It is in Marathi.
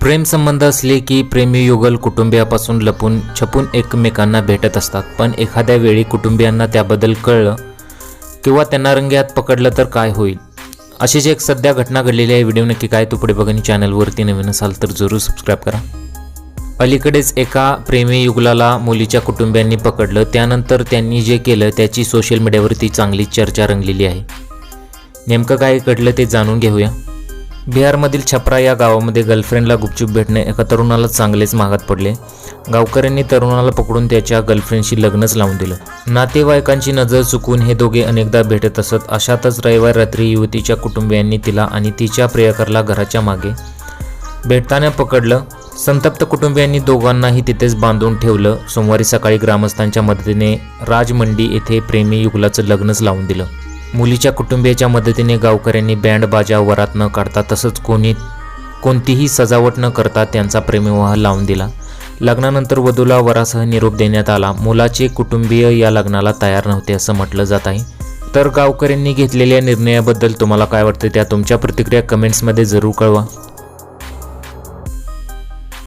प्रेमसंबंध असले की प्रेमी युगल कुटुंबियापासून लपून छपून एकमेकांना भेटत असतात. पण एखाद्या वेळी कुटुंबियांना त्याबद्दल कळलं किंवा त्यांना रंग्यात पकडलं तर काय होईल? अशीच एक सध्या घटना घडलेली आहे व्हिडिओ नक्की काय तू पुढे बघणी चॅनलवरती नवीन असाल तर जरूर सबस्क्राईब करा. अलीकडेच एका प्रेमी युगलाला मुलीच्या कुटुंबियांनी पकडलं. त्यानंतर त्यांनी जे केलं त्याची सोशल मीडियावरती चांगली चर्चा रंगलेली आहे. नेमकं काय घडलं ते जाणून घेऊया. बिहारमधील छपरा या गावामध्ये गर्लफ्रेंडला गुपचूप भेटणे एका तरुणाला चांगलेच महागात पडले. गावकऱ्यांनी तरुणाला पकडून त्याच्या गर्लफ्रेंडशी लग्नच लावून दिलं. नातेवाईकांची नजर चुकून हे दोघे अनेकदा भेटत असत. अशातच रविवार रात्री युवतीच्या कुटुंबियांनी तिला आणि तिच्या प्रियकरला घराच्या मागे भेटताना पकडलं. संतप्त कुटुंबियांनी दोघांनाही तिथेच बांधून ठेवलं. सोमवारी सकाळी ग्रामस्थांच्या मदतीने राजमंडी येथे प्रेमी युगलाचं लग्नच लावून दिलं. मुलीच्या कुटुंबियाच्या मदतीने गावकऱ्यांनी बँड बाजा वरात न काढता तसंच कोणी कोणतीही सजावट न करता त्यांचा प्रेमविवाह लावून दिला. लग्नानंतर वधूला वरासह निरोप देण्यात आला. मुलाचे कुटुंबीय या लग्नाला तयार नव्हते असं म्हटलं जात आहे. तर गावकऱ्यांनी घेतलेल्या निर्णयाबद्दल तुम्हाला काय वाटतं? त्या तुमच्या प्रतिक्रिया कमेंट्समध्ये जरूर कळवा.